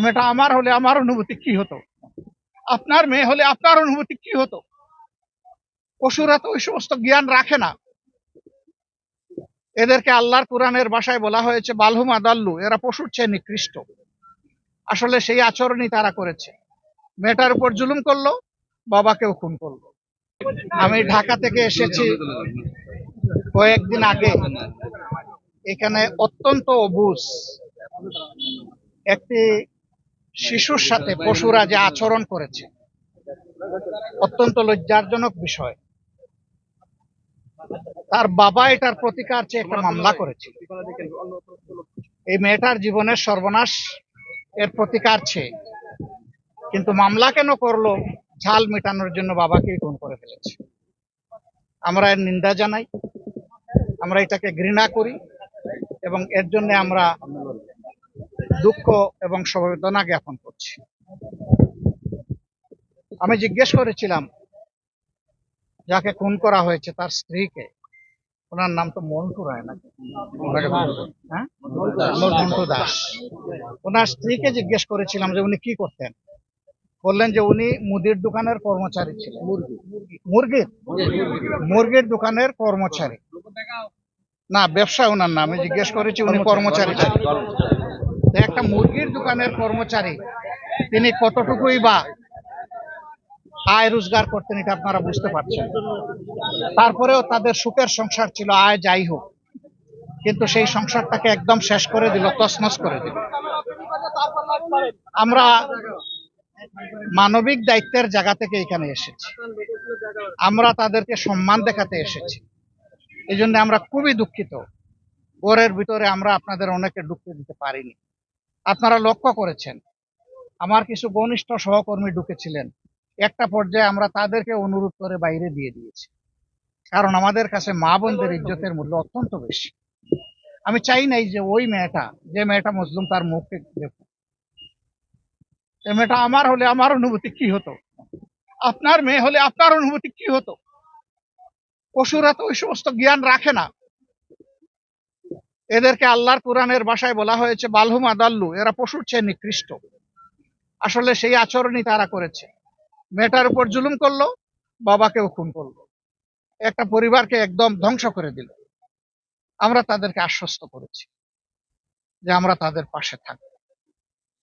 মেয়েটা আমার হলে আমার অনুভূতি কি হতো? আপনার মেয়ে হলে আপনার অনুভূতি কি হতো? পশুরা তো ওই সমস্ত জ্ঞান রাখে না। এদেরকে আল্লাহর কোরআনের বাসায় বলা হয়েছে, বালহুম আদাল্লু, এরা পশুর চেয়ে নিকৃষ্ট। আসলে সেই আচরণই তারা করেছে। মেয়েটার উপর জুলুম করল, বাবাকেও খুন করল। আমি ঢাকা থেকে এসেছি কয়েকদিন আগে। এখানে অত্যন্ত অবুজ। একটি শিশুর সাথে পশুরা যে আচরণ করেছে। অত্যন্ত লজ্জারজনক বিষয়। তার বাবা এটার প্রতিকার চেয়ে একটা মামলা করেছে। এই মেয়েটার জীবনের সর্বনাশ এর প্রতিকার চেয়ে। কিন্তু মামলা কেন করল? ঝাল মেটানোর জন্য বাবাকেই খুন করে ফেলেছে। আমরা এর নিন্দা জানাই। আমরা এটাকে ঘৃণা করি এবং এর জন্য আমরা দুঃখ এবং সমবেদনা জ্ঞাপন করছি। আমি জিজ্ঞেস করেছিলাম, যাকে খুন করা হয়েছে তার স্ত্রীকে, ওনার নাম তো মন্টু রায় নাকি? হ্যাঁ? মন্টু দাস। ওনার স্ত্রীকে জিজ্ঞেস করেছিলাম যে উনি কি করতেন? বললেন যে উনি মুদির দোকানের কর্মচারী ছিলেন। মুরগির মুরগির দোকানের কর্মচারী। না ব্যবসা ওনার নাম। জিজ্ঞেস করেছি উনি কর্মচারী ছিলেন। একটা মুরগির দোকানের কর্মচারী, তিনি কতটুকুই বা আয় রোজগার করতেন এটা আপনারা বুঝতে পারছেন। তারপরেও তাদের সুখের সংসার ছিল, আয় যাই হোক। কিন্তু সেই সংসারটাকে একদম শেষ করে দিল, তছনছ করে দিল। আমরা মানবিক দায়িত্বের জায়গা থেকে এখানে এসেছি। আমরা তাদেরকে সম্মান দেখাতে এসেছি। এই জন্য আমরা খুবই দুঃখিত। ঘরের ভিতরে আমরা আপনাদের অনেকে ঢুকতে দিতে পারিনি। আপনারা লক্ষ্য করেছেন। আমার কিছু ঘনিষ্ঠ সহকর্মী ঢুকেছিলেন। একটা পর্যায়ে আমরা তাদেরকে অনুরোধ করে বাইরে দিয়ে দিয়েছি। কারণ আমাদের কাছে মা বোনদের ইজ্জতের মূল্য অত্যন্ত বেশি। আমি চাই নাই যে ওই মেয়েটা, যে মেয়েটা মজলুম তার মুখকে দেখুন এই মেয়েটা আমার হলে আমার অনুভূতি কি হতো? আপনার মেয়ে হলে আপনার অনুভূতি কি হতো? পশুরা তো ওই সমস্ত জ্ঞান রাখে না। এদেরকে আল্লাহর কোরআনের ভাষায় বলা হয়েছে, বালহুম আদাল্লু, এরা পশুর চেয়ে নিকৃষ্ট। আসলে সেই আচরণই তারা করেছে। মেয়েটার উপর জুলুম করল, বাবাকেও খুন করল। একটা পরিবারকে একদম ধ্বংস করে দিল। আমরা তাদেরকে আশ্বস্ত করেছি যে আমরা তাদের পাশে থাকব।